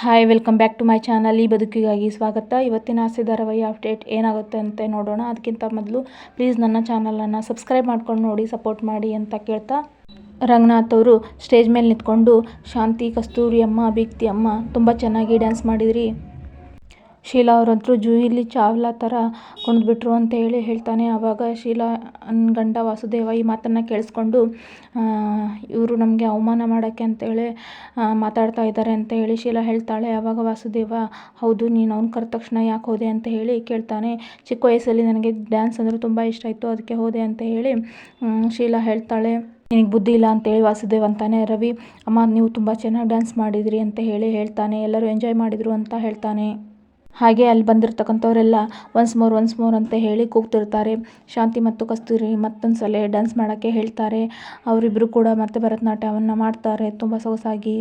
Hi welcome back to my channel ಈ ಬದುಕಿಗಾಗಿ ಸ್ವಾಗತ. ಇವತ್ತಿನ ಆಸೆ ಧಾರಾವಾಹಿ ಅಪ್ಡೇಟ್ ಏನಾಗುತ್ತೆ ಅಂತ ನೋಡೋಣ. ಅದಕ್ಕಿಂತ ಮೊದಲು ಪ್ಲೀಸ್ ನನ್ನ ಚಾನಲನ್ನು ಸಬ್ಸ್ಕ್ರೈಬ್ ಮಾಡ್ಕೊಂಡು ನೋಡಿ ಸಪೋರ್ಟ್ ಮಾಡಿ ಅಂತ ಕೇಳ್ತಾ. ರಂಗನಾಥ್ ಅವರು ಸ್ಟೇಜ್ ಮೇಲೆ ನಿಂತ್ಕೊಂಡು, ಶಾಂತಿ ಕಸ್ತೂರಿ ಅಮ್ಮ ಬೀಗ್ತಿ ಅಮ್ಮ, ತುಂಬ ಚೆನ್ನಾಗಿ ಡ್ಯಾನ್ಸ್ ಮಾಡಿದ್ರಿ. ಶೀಲಾ ಅವರಂತೂ ಜೂಹಿಲಿ ಚಾವ್ಲಾ ಥರ ಕುಣಿದ್ಬಿಟ್ರು ಅಂತ ಹೇಳಿ ಹೇಳ್ತಾನೆ. ಆವಾಗ ಶೀಲಾ ಗಂಡ ವಾಸುದೇವ ಈ ಮಾತನ್ನು ಕೇಳಿಸ್ಕೊಂಡು ಇವರು ನಮಗೆ ಅವಮಾನ ಮಾಡೋಕ್ಕೆ ಅಂತೇಳಿ ಮಾತಾಡ್ತಾ ಇದ್ದಾರೆ ಅಂತ ಹೇಳಿ ಶೀಲಾ ಹೇಳ್ತಾಳೆ. ಆವಾಗ ವಾಸುದೇವ, ಹೌದು, ನೀನು ಅವ್ನು ಕರೆದ ತಕ್ಷಣ ಯಾಕೆ ಹೋದೆ ಅಂತ ಹೇಳಿ ಕೇಳ್ತಾನೆ. ಚಿಕ್ಕ ವಯಸ್ಸಲ್ಲಿ ನನಗೆ ಡ್ಯಾನ್ಸ್ ಅಂದರೆ ತುಂಬ ಇಷ್ಟ ಇತ್ತು ಅದಕ್ಕೆ ಹೋದೆ ಅಂತ ಹೇಳಿ ಶೀಲಾ ಹೇಳ್ತಾಳೆ. ನಿನಗೆ ಬುದ್ಧಿ ಇಲ್ಲ ಅಂತೇಳಿ ವಾಸುದೇವ್ ಅಂತಾನೆ, ರವಿ, ಅಮ್ಮ, ನೀವು ತುಂಬ ಚೆನ್ನಾಗಿ ಡ್ಯಾನ್ಸ್ ಮಾಡಿದ್ರಿ ಅಂತ ಹೇಳಿ ಹೇಳ್ತಾನೆ. ಎಲ್ಲರೂ ಎಂಜಾಯ್ ಮಾಡಿದರು ಅಂತ ಹೇಳ್ತಾನೆ. ಹಾಗೆ ಅಲ್ಲಿ ಬಂದಿರತಕ್ಕಂಥವರೆಲ್ಲ ಒನ್ಸ್ ಮೋರ್ ಒನ್ಸ್ ಮೋರ್ ಅಂತ ಹೇಳಿ ಕೂಗ್ತಿರ್ತಾರೆ. ಶಾಂತಿ ಮತ್ತು ಕಸ್ತೂರಿ ಮತ್ತೊಂದು ಸಲ ಡ್ಯಾನ್ಸ್ ಮಾಡೋಕ್ಕೆ ಹೇಳ್ತಾರೆ. ಅವರಿಬ್ಬರು ಕೂಡ ಮತ್ತೆ ಭರತನಾಟ್ಯವನ್ನು ಮಾಡ್ತಾರೆ. ತುಂಬ ಸೊಗಸಾಗಿ.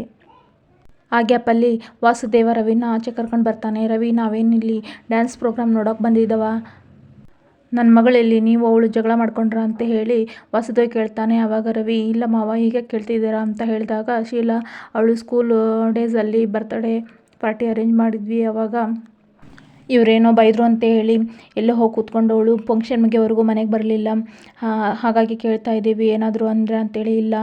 ಆ ಗ್ಯಾಪಲ್ಲಿ ವಾಸುದೇವ ರವಿನ ಆಚೆ ಕರ್ಕೊಂಡು ಬರ್ತಾನೆ. ರವಿ ನಾವೇನಿಲ್ಲಿ ಡ್ಯಾನ್ಸ್ ಪ್ರೋಗ್ರಾಮ್ ನೋಡೋಕೆ ಬಂದಿದ್ದವ ನನ್ನ ಮಗಳಲ್ಲಿ ನೀವು ಅವಳು ಜಗಳ ಮಾಡ್ಕೊಂಡ್ರ? ಅಂತ ಹೇಳಿ ವಾಸುದೇವ್ ಕೇಳ್ತಾನೆ. ಆವಾಗ ರವಿ, ಇಲ್ಲ ಮಾವ, ಹೀಗೆ ಕೇಳ್ತಿದ್ದೀರಾ? ಅಂತ ಹೇಳಿದಾಗ ಶೀಲಾ, ಅವಳು ಸ್ಕೂಲ್ ಡೇಸಲ್ಲಿ ಬರ್ತಡೇ ಪಾರ್ಟಿ ಅರೇಂಜ್ ಮಾಡಿದ್ವಿ. ಅವಾಗ ಇವರೇನೋ ಬೈದರು ಅಂತ ಹೇಳಿ ಎಲ್ಲೋ ಹೋಗಿ ಕೂತ್ಕೊಂಡವಳು ಫಂಕ್ಷನ್ ಮುಗಿಯೋವರೆಗೂ ಮನೆಗೆ ಬರಲಿಲ್ಲ. ಹಾಗಾಗಿ ಕೇಳ್ತಾ ಇದ್ದೀವಿ ಏನಾದರೂ ಅಂದರೆ ಅಂತೇಳಿ ಇಲ್ಲ.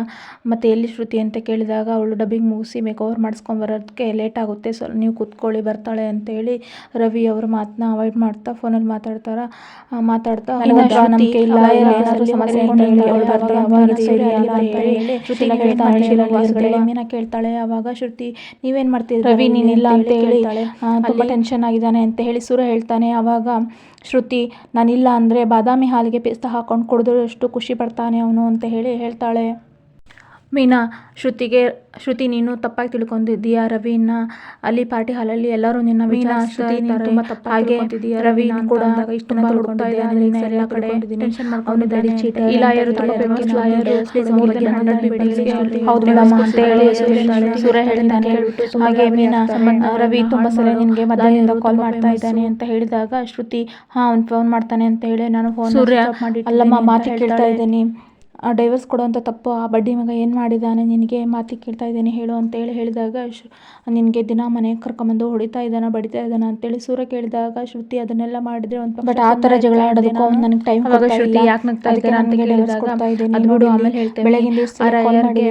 ಮತ್ತು ಎಲ್ಲಿ ಶ್ರುತಿ ಅಂತ ಕೇಳಿದಾಗ ಅವಳು ಡಬ್ಬಿಂಗ್ ಮುಗಿಸಿ ಮೇಕಓವರ್ ಮಾಡಿಸ್ಕೊಂಬರೋದಕ್ಕೆ ಲೇಟ್ ಆಗುತ್ತೆ ಸೊ ನೀವು ಕೂತ್ಕೊಳ್ಳಿ ಬರ್ತಾಳೆ ಅಂತೇಳಿ ರವಿ ಅವ್ರ ಮಾತನ್ನ ಅವಾಯ್ಡ್ ಮಾಡ್ತಾ ಫೋನಲ್ಲಿ ಮಾತಾಡ್ತಾರ. ಮಾತಾಡ್ತಾ ನಂಬಿಕೆ ಇಲ್ಲ ಏನಾದರೂ ಸಮಸ್ಯೆ ಮೀನಾ ಕೇಳ್ತಾಳೆ ಆವಾಗ ಶ್ರುತಿ ನೀವೇನು ಮಾಡ್ತಿದ್ರಿ ರವಿ ನೀನಿಲ್ಲ ಅಂತ ಹೇಳಿ ತುಂಬ ಟೆನ್ಷನ್ ಆಗಿದ್ದಾನೆ ಅಂತ ಹೇಳಿ ಹೇಳಿ ಸುರ ಹೇಳ್ತಾನೆ ಆವಾಗ ಶ್ರುತಿ, ನಾನಿಲ್ಲ ಅಂದರೆ ಬಾದಾಮಿ ಹಾಲಿಗೆ ಪಿಸ್ತಾ ಹಾಕ್ಕೊಂಡು ಕುಡಿದ್ರೆ ಎಷ್ಟು ಖುಷಿ ಪಡ್ತಾನೆ ಅವನು ಅಂತ ಹೇಳಿ ಹೇಳ್ತಾಳೆ. ಮೀನಾ ಶ್ರುತಿಗೆ ಶ್ರುತಿ ನೀನು ತಪ್ಪಾಗಿ ತಿಳ್ಕೊಂಡಿದ್ದೀಯ? ರವಿನ ಅಲ್ಲಿ ಪಾರ್ಟಿ ಹಾಲಲ್ಲಿ ಎಲ್ಲರೂ ನಿನ್ನ ಮೀನಾ ಶ್ರುತಿ ತುಂಬಾ ತಪ್ಪಾಗಿ ರವಿ ಕೂಡ ಇಷ್ಟು ಹುಡುಕ್ತಾ ಇದ್ದಾನೆ ಎಲ್ಲ ಕಡೆ ಟೆನ್ಷನ್ ಮಾಡ್ಕೊಂಡಿದ್ದಾನೆ ಈ ಲಾಯರ್ ತುಂಬ ಫೇಮಸ್ ಲಾಯರ್ ಹೌದು ಮೇಡಮ್ ಅಂತ ಹೇಳಿ ಹಾಗೆ ಮೀನಾ ರವಿ ತುಂಬಾ ಸಲ ನಿನಗೆ ಮಧ್ಯಾಹ್ನದಿಂದ ಕಾಲ್ ಮಾಡ್ತಾ ಇದ್ದಾನೆ ಅಂತ ಹೇಳಿದಾಗ ಶ್ರುತಿ ಹಾ ಅವ್ನು ಫೋನ್ ಮಾಡ್ತಾನೆ ಅಂತ ಹೇಳಿ ನಾನು ಫೋನ್ ಸೂರ್ಯ ಅಲ್ಲಮ್ಮ ಮಾತು ಕೇಳ್ತಾ ಇದ್ದೀನಿ. ಡೈವರ್ಸ್ ಕೊಡುವಂಥ ತಪ್ಪು ಆ ಬಡ್ಡಿ ಮಗ ಏನು ಮಾಡಿದ್ದಾನೆ ನಿನಗೆ ಮಾತಿ ಕೇಳ್ತಾ ಇದ್ದೇನೆ ಹೇಳು ಅಂತೇಳಿ ಹೇಳಿದಾಗ ನಿನಗೆ ದಿನ ಮನೆಗೆ ಕರ್ಕೊಂಬಂದು ಹೊಡಿತಾ ಇದ್ದಾನೆ ಬಡಿತಾ ಇದ್ದಾನೆ ಅಂತೇಳಿ ಸೂರ ಕೇಳಿದಾಗ ಶ್ರುತಿ ಅದನ್ನೆಲ್ಲ ಮಾಡಿದ್ರೆ ಒಂದು ಬಟ್ ಆ ಥರ ಜಗಳ ಆಡೋದಕ್ಕೂ ನನಗೆ ಟೈಮ್ ಶ್ರುತಿ ಯಾಕೆ ನಗ್ತಾ ಇದ್ದಾರೆ ಅಂತ ಕೇಳಿದಾಗ ಅದು ಬಿಡು ಆಮೇಲೆ ಹೇಳ್ತೇನೆ. ಬೆಳಗಿನ ದಿವಸ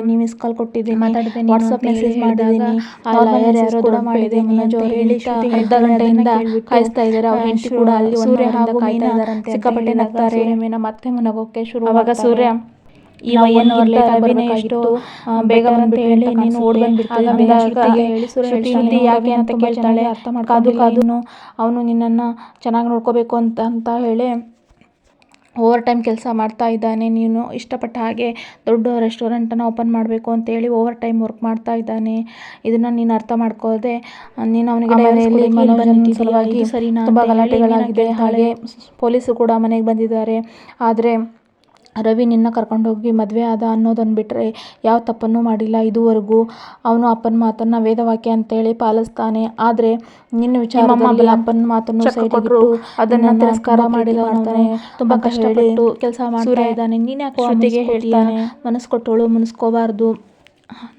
ನೀವು ಮಿಸ್ ಕಾಲ್ ಕೊಟ್ಟಿದ್ದೀನಿ ಮಾತಾಡಿದೆ ವಾಟ್ಸಪ್ ಮೆಸೇಜ್ ಮಾಡಿದ್ದೀನಿ ಆ ಲಾಯರ್ ಯಾರೋ ಕೂಡ ಮಾಡಿದ್ದೀನಿ ಅಂತ ಹೇಳಿ ಅರ್ಧ ಗಂಟೆಯಿಂದ ಕಾಯಿಸ್ತಾ ಇದ್ದಾರೆ ಅವ್ರ ಹೆಂಡತಿ ಕೂಡ ಅಲ್ಲಿ ಸೂರ್ಯ ಹಾಗೂ ಕಾಯ್ತಾ ಇದ್ದಾರೆ ಸಿಕ್ಕಾಪಟ್ಟೆ ನಗ್ತಾರೆ ಮತ್ತೆ ಮನಗೋಕೆ ಶುರು ಅವಾಗ ಸೂರ್ಯ ಈ ಅಭಿನಯ ಬೇಗ ಹೇಳಿ ನೀನು ಓಡ್ ಬಂದ್ಬಿಡ್ತೀವಿ ಶ್ರುತಿ ಯಾಕೆ ಅಂತ ಕೇಳ್ತಾಳೆ ಅರ್ಥ ಕಾದು ಕಾದುನು ಅವನು ನಿನ್ನನ್ನು ಚೆನ್ನಾಗಿ ನೋಡ್ಕೋಬೇಕು ಅಂತ ಅಂತ ಹೇಳಿ ಓವರ್ ಟೈಮ್ ಕೆಲಸ ಮಾಡ್ತಾ ಇದ್ದಾನೆ ನೀನು ಇಷ್ಟಪಟ್ಟ ಹಾಗೆ ದೊಡ್ಡ ರೆಸ್ಟೋರೆಂಟನ್ನು ಓಪನ್ ಮಾಡಬೇಕು ಅಂತೇಳಿ ಓವರ್ ಟೈಮ್ ವರ್ಕ್ ಮಾಡ್ತಾ ಇದ್ದಾನೆ. ಇದನ್ನು ನೀನು ಅರ್ಥ ಮಾಡ್ಕೋದೆ ನೀನು ಅವನಿಗೆ ಸಲುವಾಗಿ ತುಂಬ ಗಲಾಟೆಗಳಾಗಿದೆ. ಹಾಗೆ ಪೊಲೀಸರು ಕೂಡ ಮನೆಗೆ ಬಂದಿದ್ದಾರೆ. ಆದರೆ ರವಿ ನಿನ್ನ ಕರ್ಕೊಂಡೋಗಿ ಮದುವೆ ಆದ ಅನ್ನೋದನ್ನು ಬಿಟ್ಟರೆ ಯಾವ ತಪ್ಪನ್ನು ಮಾಡಿಲ್ಲ ಇದುವರೆಗೂ. ಅವನು ಅಪ್ಪನ ಮಾತನ್ನು ವೇದವಾಕ್ಯ ಅಂತೇಳಿ ಪಾಲಿಸ್ತಾನೆ. ಆದರೆ ನಿನ್ನ ವಿಚಾರದಲ್ಲಿ ಅಪ್ಪನ ಮಾತನ್ನು ಸೈಡಿಗಿಟ್ಟು ಅದನ್ನು ತಿರಸ್ಕಾರ ಮಾಡಿಲ್ಲ ಅಂತಾನೆ ತುಂಬ ಕಷ್ಟಪಟ್ಟು ಕೆಲಸ ಮಾಡ್ತಾ ಇದ್ದಾನೆ. ನೀನು ಯಾಕೆ ಜೊತೆಗೆ ಹೇಳ್ತಾನೆ. ಮನಸ್ಸು ಕೊಟ್ಟವಳು ಮುನಿಸ್ಕೋಬಾರ್ದು.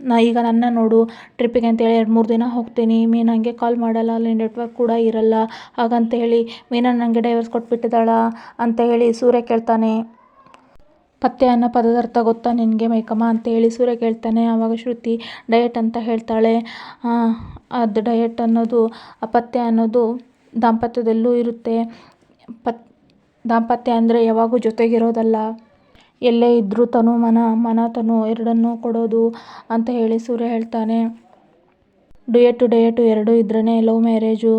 ನಾ ಈಗ ನನ್ನ ನೋಡು ಟ್ರಿಪ್ಪಿಗೆ ಅಂತೇಳಿ ಎರಡು ಮೂರು ದಿನ ಹೋಗ್ತೀನಿ. ಮೀನು ಹಂಗೆ ಕಾಲ್ ಮಾಡಲ್ಲ ಅಲ್ಲಿ ನೆಟ್ವರ್ಕ್ ಕೂಡ ಇರಲ್ಲ. ಹಾಗಂತ ಹೇಳಿ ಮೀನಾ ನನಗೆ ಡೈವರ್ಸ್ ಕೊಟ್ಬಿಟ್ಟಿದ್ದಾಳ? ಅಂತ ಹೇಳಿ ಸೂರ್ಯ ಕೇಳ್ತಾನೆ. ಪಥ್ಯ ಅನ್ನೋ ಪದಾರ್ಥ ಗೊತ್ತಾ ನಿನಗೆ? ಮೈಕಮ್ಮ ಅಂತ ಹೇಳಿ ಸೂರ್ಯ ಕೇಳ್ತಾನೆ. ಆವಾಗ ಶ್ರುತಿ ಡಯಟ್ ಅಂತ ಹೇಳ್ತಾಳೆ. ಅದು ಡಯಟ್ ಅನ್ನೋದು ಪಥ್ಯ ಅನ್ನೋದು ದಾಂಪತ್ಯದಲ್ಲೂ ಇರುತ್ತೆ. ಪತ್, ದಾಂಪತ್ಯ ಅಂದರೆ ಯಾವಾಗೂ ಜೊತೆಗಿರೋದಲ್ಲ. ಎಲ್ಲೇ ಇದ್ದರೂ ತನು ಮನ ಮನ ತನು ಎರಡನ್ನೂ ಕೊಡೋದು ಅಂತ ಹೇಳಿ ಸೂರ್ಯ ಹೇಳ್ತಾನೆ. ಡುಯೆಟು ಡಯಟು ಎರಡೂ ಇದ್ರೇ ಲವ್ ಮ್ಯಾರೇಜು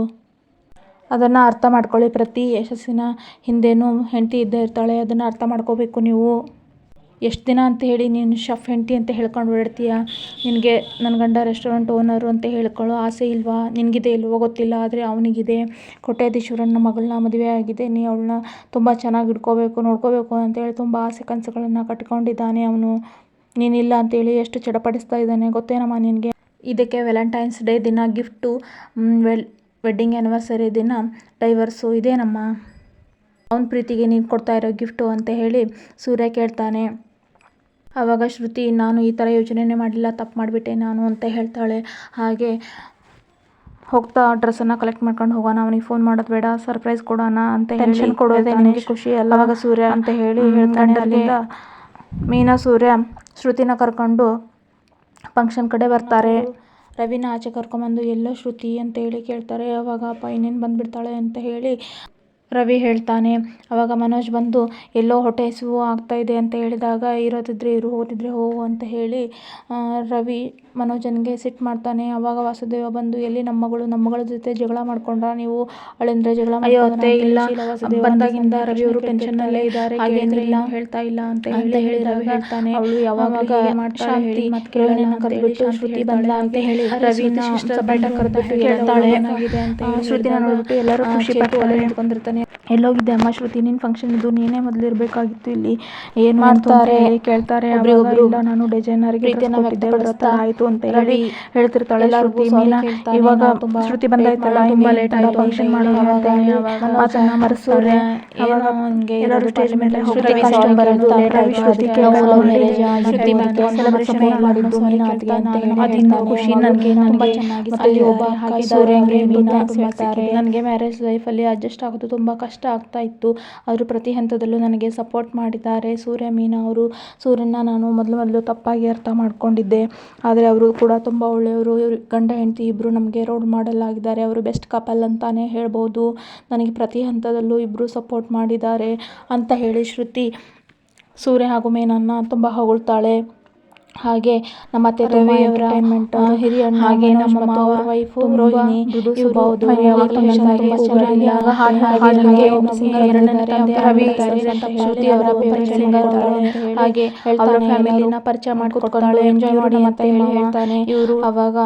ಅದನ್ನು ಅರ್ಥ ಮಾಡ್ಕೊಳ್ಳಿ ಪ್ರತಿ ಯಶಸ್ಸಿನ ಹಿಂದೇನೂ ಹೆಂಡತಿ ಇದ್ದೇ ಇರ್ತಾಳೆ. ಅದನ್ನು ಅರ್ಥ ಮಾಡ್ಕೋಬೇಕು ನೀವು. ಎಷ್ಟು ದಿನ ಅಂತ ಹೇಳಿ ನೀನು ಶಫ್ ಹೆಂಡತಿ ಅಂತ ಹೇಳ್ಕೊಂಡು ಓಡಾಡ್ತೀಯ ನಿನಗೆ ನನ್ನ ಗಂಡ ರೆಸ್ಟೋರೆಂಟ್ ಓನರು ಅಂತ ಹೇಳ್ಕೊಳ್ಳೋ ಆಸೆ ಇಲ್ವಾ? ನಿನಗಿದೆ ಇಲ್ವೋ ಗೊತ್ತಿಲ್ಲ, ಆದರೆ ಅವನಿಗಿದೆ. ಕೋಟ್ಯಾಧೀಶ್ವರನ ಮಗಳನ್ನ ಮದುವೆ ಆಗಿದೆ. ನೀ ಅವಳನ್ನ ತುಂಬ ಚೆನ್ನಾಗಿ ಇಟ್ಕೋಬೇಕು ನೋಡ್ಕೋಬೇಕು ಅಂತೇಳಿ ತುಂಬ ಆಸೆ ಕನಸುಗಳನ್ನು ಕಟ್ಕೊಂಡಿದ್ದಾನೆ ಅವನು. ನೀನಿಲ್ಲ ಅಂತೇಳಿ ಎಷ್ಟು ಚಡಪಡಿಸ್ತಾ ಇದ್ದಾನೆ ಗೊತ್ತೇನಮ್ಮ ನಿನಗೆ? ಇದಕ್ಕೆ ವ್ಯಾಲೆಂಟೈನ್ಸ್ ಡೇ ದಿನ, ಗಿಫ್ಟು ವೆಲ್, ವೆಡ್ಡಿಂಗ್ ಆ್ಯನಿವರ್ಸರಿ ದಿನ, ಡೈವರ್ಸು ಇದೇನಮ್ಮ? ಅವನ ಪ್ರೀತಿಗೆ ನೀನು ಕೊಡ್ತಾ ಇರೋ ಗಿಫ್ಟು ಅಂತ ಹೇಳಿ ಸೂರ್ಯ ಕೇಳ್ತಾನೆ. ಆವಾಗ ಶ್ರುತಿ ನಾನು ಈ ಥರ ಯೋಚನೆನೇ ಮಾಡಲಿಲ್ಲ ತಪ್ಪು ಮಾಡಿಬಿಟ್ಟೆ ನಾನು ಅಂತ ಹೇಳ್ತಾಳೆ. ಹಾಗೆ ಹೋಗ್ತಾ ಡ್ರೆಸ್ಸನ್ನು ಕಲೆಕ್ಟ್ ಮಾಡ್ಕೊಂಡು ಹೋಗೋಣ ಅವನಿಗೆ ಫೋನ್ ಮಾಡೋದು ಬೇಡ ಸರ್ಪ್ರೈಸ್ ಕೊಡೋಣ ಅಂತ ಟೆನ್ಷನ್ ಕೊಡೋದೇ ನನಗೆ ಖುಷಿ ಅಲ್ಲ? ಆವಾಗ ಸೂರ್ಯ ಅಂತ ಹೇಳಿ ಹೇಳ್ತಾನೆ ಅಲ್ಲಿಂದ. ಮೀನಾ ಸೂರ್ಯ ಶ್ರುತಿನ ಕರ್ಕೊಂಡು ಫಂಕ್ಷನ್ ಕಡೆ ಬರ್ತಾರೆ. ರವಿನ ಆಚೆ ಕರ್ಕೊಂಬಂದು ಎಲ್ಲೋ ಶ್ರುತಿ ಅಂತ ಹೇಳಿ ಕೇಳ್ತಾರೆ. ಅವಾಗ ಅಪ್ಪ ಇನ್ನೇನು ಬಂದುಬಿಡ್ತಾಳೆ? ಅಂತ ಹೇಳಿ ರವಿ ಹೇಳ್ತಾನೆ ಅವಾಗ ಮನೋಜ್ ಬಂದು ಎಲ್ಲೋ ಹೊಟ್ಟೆ ಹಸಿವು ಆಗ್ತಾ ಇದೆ ಅಂತ ಹೇಳಿದಾಗ ಇರೋದಿದ್ರೆ ಇರು ಹೋಗೋದಿದ್ರೆ ಹೋಗು ಅಂತ ಹೇಳಿ ರವಿ ಮನೋಜನ್ಗೆ ಸಿಟ್ಟು ಮಾಡ್ತಾನೆ. ಅವಾಗ ವಾಸುದೇವ ಬಂದು ಎಲ್ಲಿ ನಮ್ಮ ಮಗಳು ನಮ್ಮ ಮಗಳ ಜೊತೆ ಜಗಳ ಮಾಡ್ಕೊಂಡ್ರ? ನೀವು ಅಳಿಂದ್ರೆ ಜಗಳ ಮಾಡ್ಕೊಂಡ್ರೆ? ಇಲ್ಲ. ಬಂದಾಗಿಂದ ರವಿ ಅವರು ಟೆನ್ಷನ್ ನಲ್ಲೇ ಇದ್ದಾರೆ ಇಲ್ಲ ಹೇಳ್ತಾ ಇಲ್ಲ ಅಂತ ಹೇಳಿ ಹೇಳಿ ರವಿ ಹೇಳ್ತಾನೆ. ಅವಳು ಯಾವಾಗ ಶಾಂತಿ ರೋಹಿಣಿನ ಕರೆದ್ಬಿಟ್ಟು ಶ್ರುತಿ ಬಂದ ಅಂತ ಹೇಳಿ ರವಿನ ಸಪರೇಟ್ ಕರೆದ್ಬಿಟ್ಟು ಕೇಳ್ತಾಳೆ. ಶ್ರುತಿನ ನೋಡ್ಬಿಟ್ಟು ಎಲ್ಲರೂ ಖುಷಿ ಪಡ್ತಾರೆ ನಿಂತ್ಕೊಂಡಿರ್ತಾನೆ ಎಲ್ಲೋಗಿದ್ದೆ ಅಮ್ಮ ಶ್ರುತಿ ನಿನ್ ಫಂಕ್ಷನ್ ಇದು ನೀನೇ ಮೊದಲು ಇರಬೇಕಾಗಿತ್ತು ಇಲ್ಲಿ. ಏನ್ ಮಾಡ್ತಾರೆ. ಕೇಳ್ತಾರೆ. ಇಲ್ಲ ನಾನು ಡಿಸೈನರ್ಗೆ ಪ್ರೀತಿಯನ್ನ ವ್ಯಕ್ತಪಡಿಸ್ತಾ ಆಯ್ತು ಅಂತ ಹೇಳಿ ಹೇಳ್ತಿರ್ತಾಳೆ ಶ್ರುತಿ. ಮೀನಾ ಇವಾಗ ಶ್ರುತಿ ಬಂದಾಯ್ತಲ್ಲ ತುಂಬಾ ಲೇಟ್ ಆಯ್ತು ಫಂಕ್ಷನ್ ಮಾಡೋಣ ಅಂತ ಹೇಳಿ ಮಾತನ್ನ ಮರೆಸೋರೆ ಅವಾಗ ಎಲ್ಲರೂ ಸ್ಟೇಜ್ ಮೇಲೆ ಬರೋದು ಶ್ರುತಿ ಶ್ರುತಿ ಮತ್ತೆ ಮಾಡಿದ್ದು ಮೀನಾ ಅಂತ. ಅದಿನ್ನು ಖುಷಿ ನನಗೆ ಚೆನ್ನಾಗಿ ಒಬ್ಬ ಹಾಕಿದ್ದಾರೆ. ಮೀನಾ ಹೇಳ್ತಾರೆ. ನನಗೆ ಮ್ಯಾರೇಜ್ ಲೈಫಲ್ಲಿ ಅಡ್ಜಸ್ಟ್ ಆಗೋದು ತುಂಬ ಕಷ್ಟ ಆಗ್ತಾ ಇತ್ತು. ಅವರು ಪ್ರತಿ ಹಂತದಲ್ಲೂ ನನಗೆ ಸಪೋರ್ಟ್ ಮಾಡಿದ್ದಾರೆ. ಸೂರ್ಯ ಮೀನಾ ಅವರು ಸೂರ್ಯನ ನಾನು ಮೊದಲು ಮೊದಲು ತಪ್ಪಾಗಿ ಅರ್ಥ ಮಾಡ್ಕೊಂಡಿದ್ದೆ. ಆದರೆ ಅವರು ಕೂಡ ತುಂಬ ಒಳ್ಳೆಯವರು. ಇವರು ಗಂಡ, ಹೆಂಡತಿ ಇಬ್ಬರು ನಮಗೆ ರೋಲ್ ಮಾಡೆಲ್ ಆಗಿದ್ದಾರೆ. ಅವರು ಬೆಸ್ಟ್ ಕಪಲ್ ಅಂತಲೇ ಹೇಳ್ಬೋದು. ನನಗೆ ಪ್ರತಿ ಹಂತದಲ್ಲೂ ಇಬ್ಬರು ಸಪೋರ್ಟ್ ಮಾಡಿದ್ದಾರೆ ಅಂತ ಹೇಳಿ ಶ್ರುತಿ. ಸೂರ್ಯ ಹಾಗೂ ಮೀನನ್ನ ತುಂಬ ಹೊಗಳ್ತಾಳೆ. ಹಾಗೆ ನಮ್ಮ ಅತ್ತೆ ರವಿಯವರ ಹಿರಿಯ ಹಾಗೆ ನಮ್ಮ ಮಾವ ವೈಫ್ ರೋಹಿಣಿ ಇರಬಹುದು ಹಾಗೆ ರವಿ ಶ್ರುತಿ ಅವರ. ಹಾಗೆ ಅವರ ಫ್ಯಾಮಿಲಿನ ಪರಿಚಯ ಮಾಡಿಕೊಡ್ತಾಳೆ ಎಂಜಾಯ್ ಮಾಡಿ ಹೇಳಿ ಹೇಳ್ತಾನೆ. ಇವರು ಅವಾಗ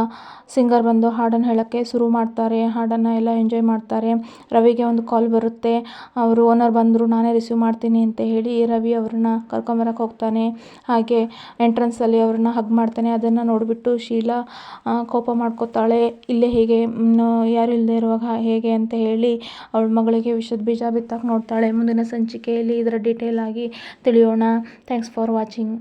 ಸಿಂಗರ್ ಬಂದು ಹಾಡನ್ನು ಹೇಳೋಕ್ಕೆ ಶುರು ಮಾಡ್ತಾರೆ, ಹಾಡನ್ನು ಎಲ್ಲ ಎಂಜಾಯ್ ಮಾಡ್ತಾರೆ. ರವಿಗೆ ಒಂದು ಕಾಲ್ ಬರುತ್ತೆ. ಅವರು ಓನರ್ ಬಂದರು, ನಾನೇ ರಿಸೀವ್ ಮಾಡ್ತೀನಿ ಅಂತ ಹೇಳಿ ರವಿ ಅವ್ರನ್ನ ಕರ್ಕೊಂಬರಕ್ಕೆ ಹೋಗ್ತಾನೆ. ಹಾಗೆ ಎಂಟ್ರೆನ್ಸಲ್ಲಿ ಅವ್ರನ್ನ ಹಗ್ ಮಾಡ್ತಾನೆ. ಅದನ್ನು ನೋಡಿಬಿಟ್ಟು ಶೀಲಾ ಕೋಪ ಮಾಡ್ಕೋತಾಳೆ. ಇಲ್ಲೇ ಹೇಗೆ ಯಾರು ಇಲ್ಲದೆ ಇರುವಾಗ ಹೇಗೆ ಅಂತ ಹೇಳಿ ಅವಳ ಮಗಳಿಗೆ ವಿಷದ ಬೀಜ ಬಿತ್ತಕ್ಕೆ ನೋಡ್ತಾಳೆ. ಮುಂದಿನ ಸಂಚಿಕೆಯಲ್ಲಿ ಇದರ ಡೀಟೇಲ್ ಆಗಿ ತಿಳಿಯೋಣ. ಥ್ಯಾಂಕ್ಸ್ ಫಾರ್ ವಾಚಿಂಗ್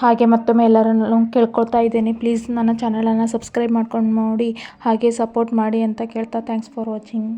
ಹಾಗೆ ಮತ್ತೊಮ್ಮೆ ಎಲ್ಲರನ್ನು ಕೇಳ್ಕೊಳ್ತಾ ಇದ್ದೀನಿ. ಪ್ಲೀಸ್ ನನ್ನ ಚಾನಲನ್ನು ಸಬ್ಸ್ಕ್ರೈಬ್ ಮಾಡ್ಕೊಂಡು ನೋಡಿ, ಹಾಗೆ ಸಪೋರ್ಟ್ ಮಾಡಿ ಅಂತ ಕೇಳ್ತಾ. Thanks for watching